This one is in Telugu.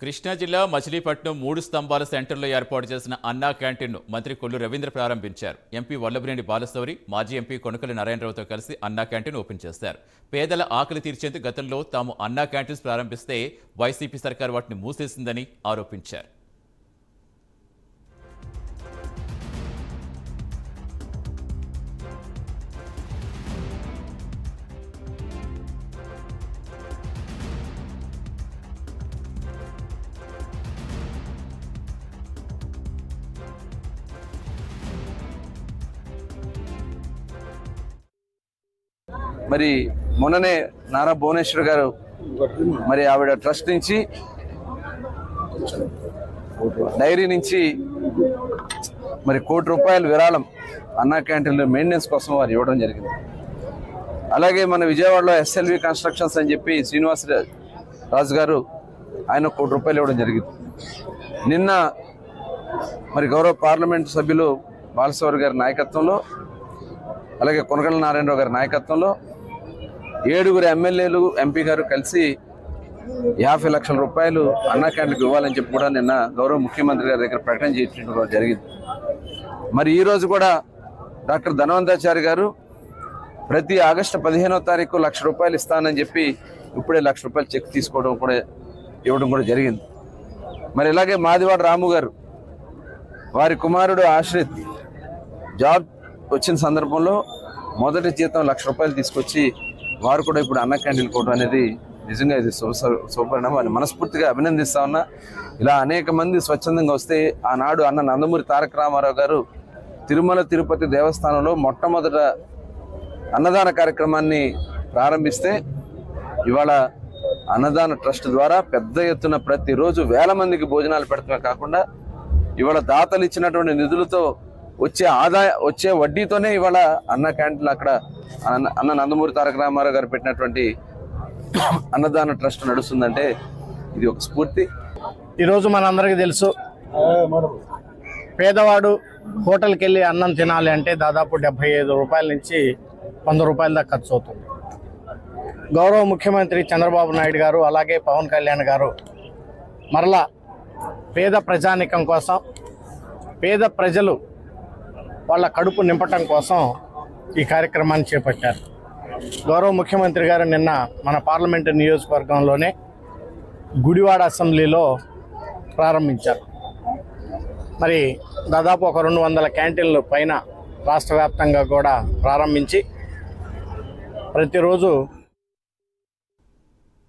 కృష్ణా జిల్లా మచిలీపట్నం మూడు స్తంభాల సెంటర్లో ఏర్పాటు చేసిన అన్నా క్యాంటీన్ను మంత్రి కొల్లు రవీంద్ర ప్రారంభించారు. ఎంపీ వల్లభనేని బాలశౌరి మాజీ ఎంపీ కొనకల నారాయణరావుతో కలిసి అన్నా క్యాంటీన్ ఓపెన్ చేశారు. పేదల ఆకలి తీర్చేందుకు గతంలో తాము అన్నా క్యాంటీన్స్ ప్రారంభిస్తే వైసీపీ సర్కార్ వాటిని మూసేసిందని ఆరోపించారు. మరి మొన్ననే నారా భువనేశ్వర్ గారు మరి ఆవిడ ట్రస్ట్ నుంచి డైరీ నుంచి మరి కోటి రూపాయల విరాళం అన్నా క్యాంటీన్లో మెయింటెనెన్స్ కోసం వారు ఇవ్వడం జరిగింది. అలాగే మన విజయవాడలో ఎస్ఎల్వి కన్స్ట్రక్షన్స్ అని చెప్పి శ్రీనివాస్ రాజు గారు ఆయన కోటి రూపాయలు ఇవ్వడం జరిగింది. నిన్న మరి గౌరవ పార్లమెంట్ సభ్యులు బాలసౌరి గారి నాయకత్వంలో అలాగే కొనగల నారాయణరావు గారి నాయకత్వంలో ఏడుగురు ఎమ్మెల్యేలు ఎంపీ గారు కలిసి యాభై లక్షల రూపాయలు అన్నా క్యాంటీన్కి ఇవ్వాలని చెప్పి కూడా నిన్న గౌరవ ముఖ్యమంత్రి గారి దగ్గర ప్రకటన చేయించడం కూడా జరిగింది. మరి ఈరోజు కూడా డాక్టర్ ధనవంతాచారి గారు ప్రతి ఆగస్టు పదిహేనో తారీఖు లక్ష రూపాయలు ఇస్తానని చెప్పి ఇప్పుడే లక్ష రూపాయలు చెక్ తీసుకోవడం కూడా ఇవ్వడం కూడా జరిగింది. మరి ఇలాగే మాదివాడ రాము గారు వారి కుమారుడు ఆశ్రిత్ జాబ్ వచ్చిన సందర్భంలో మొదటి జీతం లక్ష రూపాయలు తీసుకొచ్చి వారు కూడా ఇప్పుడు అన్న క్యాంటీన్ కోవడం అనేది నిజంగా ఇది శుభపరిణామం. అని మనస్ఫూర్తిగా అభినందిస్తా ఉన్నా. ఇలా అనేక మంది స్వచ్ఛందంగా వస్తే ఆనాడు అన్న నందమూరి తారక రామారావు గారు తిరుమల తిరుపతి దేవస్థానంలో మొట్టమొదట అన్నదాన కార్యక్రమాన్ని ప్రారంభిస్తే ఇవాళ అన్నదాన ట్రస్ట్ ద్వారా పెద్ద ఎత్తున ప్రతిరోజు వేల మందికి భోజనాలు పెడతమే కాకుండా ఇవాళ దాతలు ఇచ్చినటువంటి నిధులతో వచ్చే ఆదాయ వచ్చే వడ్డీతోనే ఇవాళ అన్న క్యాంటీన్లు అక్కడ అన్న అన్న నందమూరి తారక రామారావు గారు పెట్టినటువంటి అన్నదాన ట్రస్ట్ నడుస్తుందంటే ఇది ఒక స్ఫూర్తి. ఈరోజు మనందరికీ తెలుసు పేదవాడు హోటల్కి వెళ్ళి అన్నం తినాలి అంటే దాదాపు డెబ్బై ఐదు రూపాయల నుంచి వంద రూపాయల దాకా ఖర్చు అవుతుంది. గౌరవ ముఖ్యమంత్రి చంద్రబాబు నాయుడు గారు అలాగే పవన్ కళ్యాణ్ గారు మరలా పేద ప్రజానికం కోసం పేద ప్రజలు వాళ్ళ కడుపు నింపటం కోసం ఈ కార్యక్రమాన్ని చేపట్టారు. గౌరవ ముఖ్యమంత్రి గారు నిన్న మన పార్లమెంటు నియోజకవర్గంలోనే గుడివాడ అసెంబ్లీలో ప్రారంభించారు. మరి దాదాపు ఒక రెండు వందల క్యాంటీన్లు పైన రాష్ట్ర వ్యాప్తంగా కూడా ప్రారంభించి ప్రతిరోజు